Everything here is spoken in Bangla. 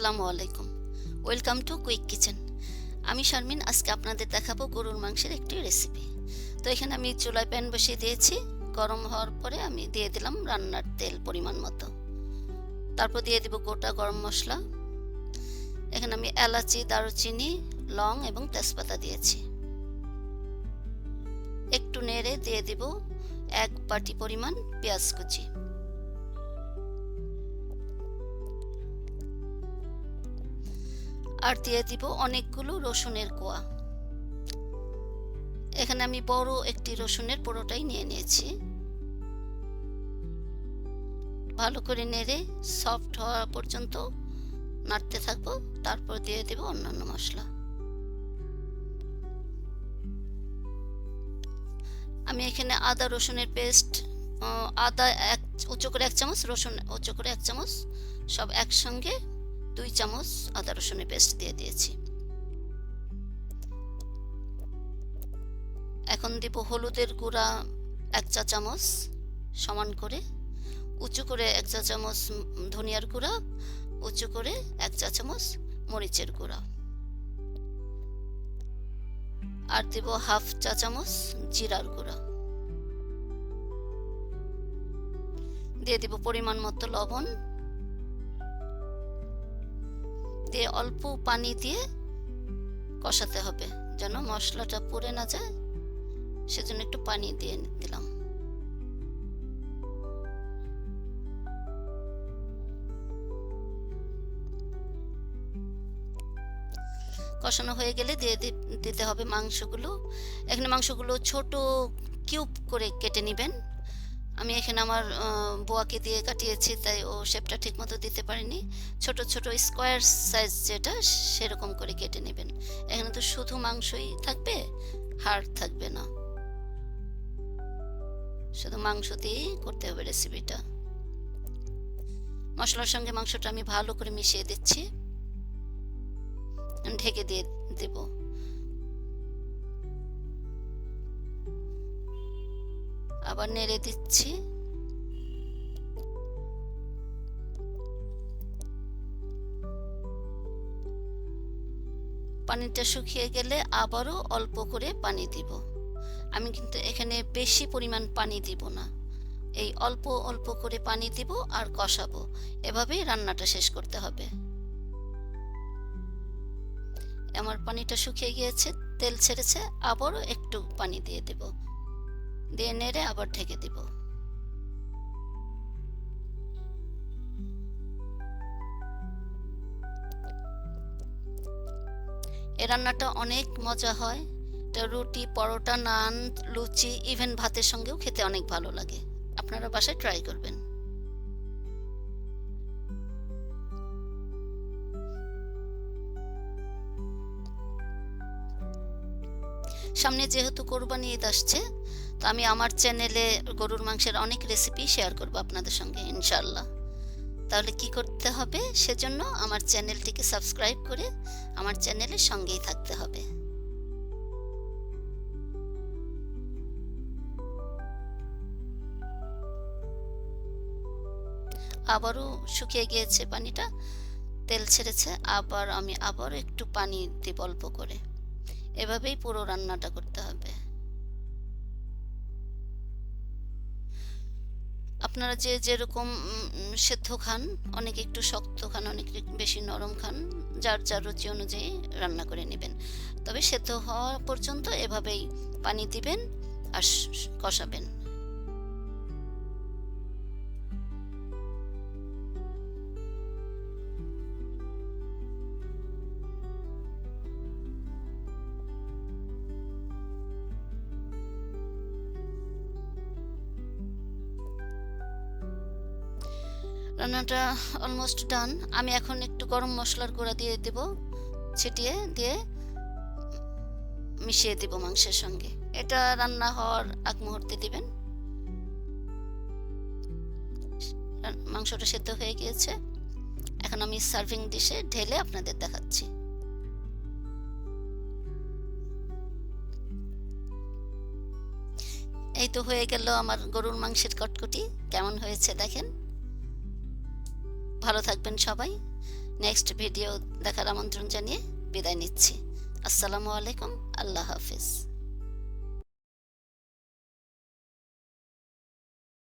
আসসালামু আলাইকুম। ওয়েলকাম টু কুইক কিচেন আমি শারমিন, আজকে আপনাদের দেখাবো গরুর মাংসের একটি রেসিপি তো এখানে আমি চুলায় প্যান বসিয়ে দিয়েছি। গরম হওয়ার পরে আমি দিয়ে দিলাম রান্নার তেল পরিমাণ মতো। তারপর দিয়ে দেবো গোটা গরম মশলা। এখানে আমি এলাচি, দারুচিনি, লং এবং তেজপাতা দিয়েছি। একটু নেড়ে দিয়ে দিব এক বাটি পরিমাণ পেঁয়াজ কুচি। আর দিয়ে দিব অনেকগুলো রসুনের কোয়া। এখানে আমি বড় একটি রসুনের পুরোটাই নিয়ে নিয়েছি। ভালো করে নেড়ে সফট হওয়া পর্যন্ত নাড়তে থাকব, তারপর দিয়ে দেব অন্যান্য মশলা। আমি এখানে আদা রসুনের পেস্ট আদা এক উঁচু করে এক চামচ, রসুন উঁচু করে এক চামচ, সব একসঙ্গে দুই চামচ আদা রসুনের পেস্ট দিয়ে দিয়েছি। এখন দিব হলুদের গুঁড়া এক চা চামচ সমান করে। উঁচু করে এক চা চামচ ধনিয়ার গুঁড়া, উঁচু করে এক চা চামচ মরিচের গুঁড়া। আর দেব হাফ চা চামচ জিরার গুঁড়া। দিয়ে দিব পরিমাণ মতো লবণ দিয়ে অল্প পানি দিয়ে কষাতে হবে, যেন মশলাটা পুড়ে না যায়। সেজন্য একটু পানি দিয়ে দিলাম। কষানো হয়ে গেলে দিয়ে দিতে হবে মাংসগুলো। এখানে মাংসগুলো ছোট কিউব করে কেটে নেবেন। আমি এখানে আমার বোয়াকে দিয়ে কাটিয়েছি, তাই ও শেপটা ঠিক মতো দিতে পারিনি। ছোট ছোট স্কোয়ার সাইজ যেটা, সেরকম করে কেটে নেবেন। এখানে তো শুধু মাংসই থাকবে, হাড় থাকবে না। শুধু মাংস দিয়েই করতে হবে রেসিপিটা মশলার সঙ্গে মাংসটা আমি ভালো করে মিশিয়ে দিচ্ছি। ঢেকে দিয়ে দেব। আবার নেড়ে দিচ্ছি। পানিটা শুকিয়ে গেলে আবারও অল্প করে পানি দিব। আমি কিন্তু এখানে বেশি পরিমাণ পানি দিব না। এই অল্প অল্প করে পানি দিব আর কষাবো। এভাবেই রান্নাটা শেষ করতে হবে। আমার পানিটা শুকিয়ে গিয়েছে, তেল ছেড়েছে, আবারও একটু পানি দিয়ে দেব। দিয়ে নেড়ে আবার ঢেকে দিব। এ রান্নাটা অনেক মজা হয়। এটা রুটি, পরোটা, নান, লুচি ইভেন ভাতের সঙ্গেও খেতে অনেক ভালো লাগে। আপনারা বাসায় ট্রাই করবেন। সামনে যেহেতু কোরবানি ঈদ আসছে তো আমি আমার চ্যানেলে গরুর মাংসের অনেক রেসিপি শেয়ার করব আপনাদের সঙ্গে ইনশাল্লাহ তাহলে কি করতে হবে? সেজন্য আমার চ্যানেলটিকে সাবস্ক্রাইব করে আমার চ্যানেলের সঙ্গেই থাকতে হবে। আবারও শুকিয়ে গিয়েছে পানিটা, তেল ছেড়েছে, আবার আমি আবার একটু পানি দিব অল্প করে। এভাবেই পুরো রান্নাটা করতে হবে। আপনারা যে যেরকম সেদ্ধ খান, অনেক একটু শক্ত খান, অনেক বেশি নরম খান, যার যার রুচি অনুযায়ী রান্না করে নেবেন। তবে সেদ্ধ হওয়া পর্যন্ত এভাবেই পানি দিবেন আর কষাবেন। রান্নাটা অলমোস্ট ডান আমি এখন একটু গরম মশলার গুঁড়া দিয়ে দেব, ছিটিয়ে দিয়ে মিশিয়ে দেব মাংসের সঙ্গে। এটা রান্না হওয়ার আগ মুহূর্তে দিবেন। মাংসটা সেদ্ধ হয়ে গিয়েছে। এখন আমি সার্ভিং ডিশে ঢেলে আপনাদের দেখাচ্ছি। এই তো হয়ে গেল আমার গরুর মাংসের কটকটি। কেমন হয়েছে দেখেন? ভালো থাকবেন সবাই। নেক্সট ভিডিও দেখার আমন্ত্রণ জানিয়ে বিদায় নিচ্ছি। আসসালামু আলাইকুম আল্লাহ হাফিজ।